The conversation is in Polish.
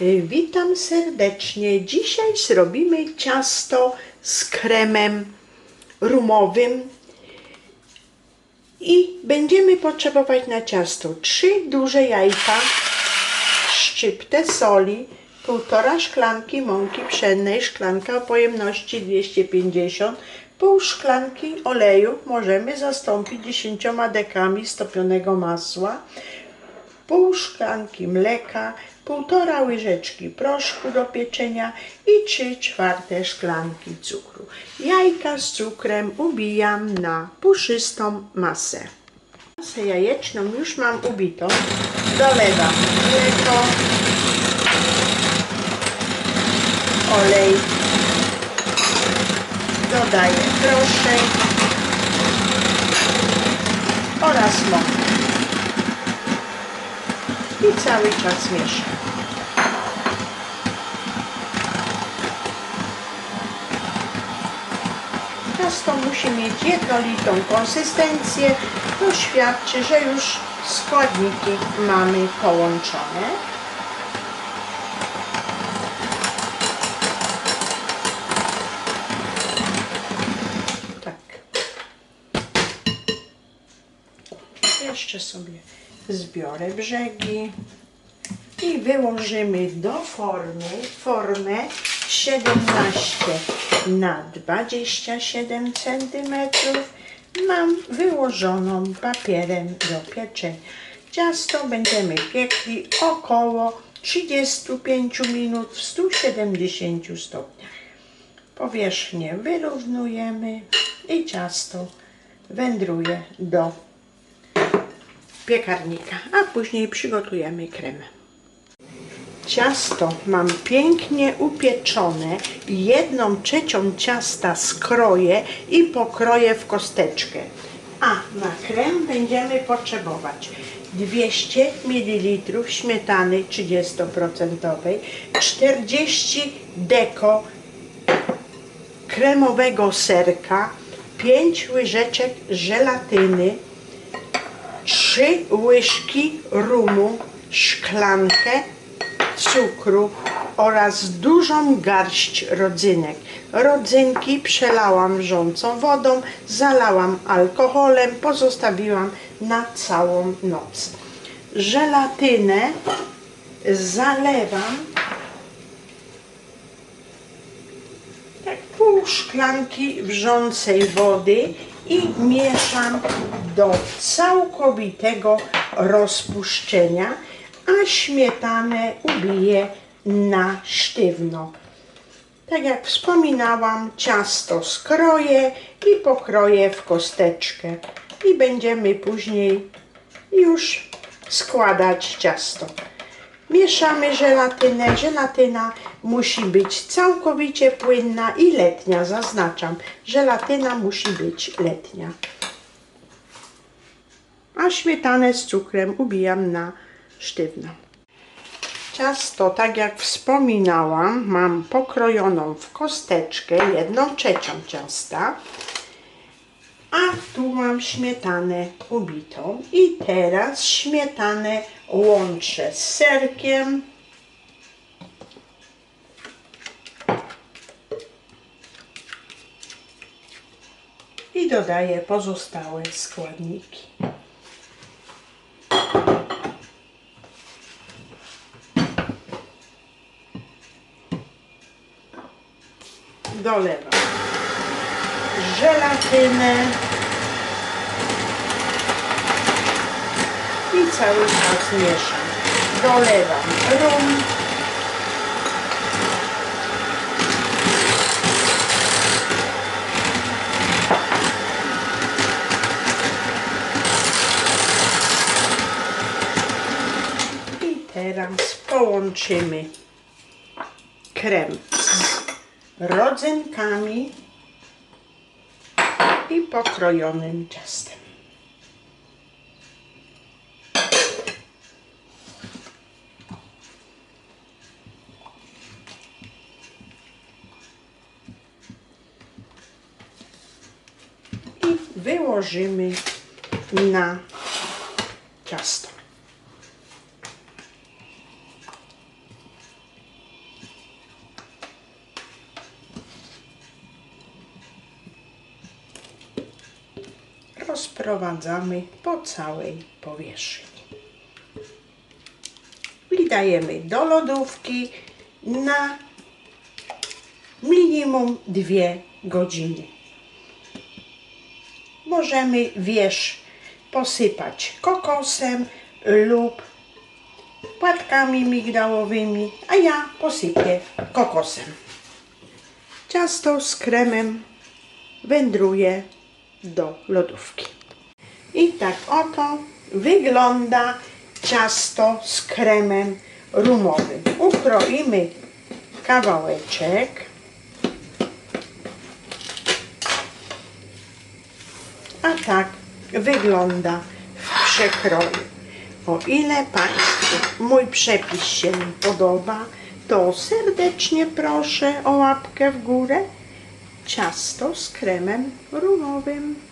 Y, Witam serdecznie. Dzisiaj zrobimy ciasto z kremem rumowym i będziemy potrzebować na ciasto trzy duże jajka, szczyptę soli, półtora szklanki mąki pszennej, szklanka o pojemności 250, pół szklanki oleju możemy zastąpić 10 dekami stopionego masła, pół szklanki mleka, półtora łyżeczki proszku do pieczenia i 3 czwarte szklanki cukru. Jajka z cukrem ubijam na puszystą masę. Masę jajeczną już mam ubitą. Dolewam mleko, olej, dodaję proszek oraz mąkę i cały czas mieszam. Ciasto musi mieć jednolitą konsystencję. To świadczy, że już składniki mamy połączone. Tak. Jeszcze sobie zbiorę brzegi i wyłożymy do formy formę 17 na 27 cm. Mam wyłożoną papierem do pieczenia. Ciasto będziemy piekli około 35 minut w 170 stopniach. Powierzchnię wyrównujemy i ciasto wędruje do piekarnika, a później przygotujemy krem. Ciasto mam pięknie upieczone. Jedną trzecią ciasta skroję i pokroję w kosteczkę. A na krem będziemy potrzebować 200 ml śmietany 30%, 40 deko kremowego serka, 5 łyżeczek żelatyny, trzy łyżki rumu, szklankę cukru oraz dużą garść rodzynek. Rodzynki przelałam wrzącą wodą, zalałam alkoholem, pozostawiłam na całą noc. Żelatynę zalewam tak pół szklanki wrzącej wody i mieszam do całkowitego rozpuszczenia, a śmietanę ubiję na sztywno. Tak jak wspominałam, ciasto skroję i pokroję w kosteczkę i będziemy później już składać ciasto. Mieszamy żelatynę. Żelatyna musi być całkowicie płynna i letnia, zaznaczam. Żelatyna musi być letnia. A śmietanę z cukrem ubijam na sztywno. Ciasto, tak jak wspominałam, mam pokrojoną w kosteczkę, jedną trzecią ciasta. Tu mam śmietanę ubitą i teraz śmietanę łączę z serkiem. I dodaję pozostałe składniki. Dolewam żelatynę cały czas mieszam. Dolewam rum. I teraz połączymy krem z rodzynkami i pokrojonym ciastem. wyłożymy na ciasto. Rozprowadzamy po całej powierzchni. I dajemy do lodówki na minimum dwie godziny. Możemy wierzch posypać kokosem lub płatkami migdałowymi, a ja posypię kokosem. Ciasto z kremem wędruje do lodówki. I tak oto wygląda ciasto z kremem rumowym. Ukroimy kawałeczek. Tak wygląda w przekroju. O ile Państwu mój przepis się podoba, to serdecznie proszę o łapkę w górę. Ciasto z kremem rumowym.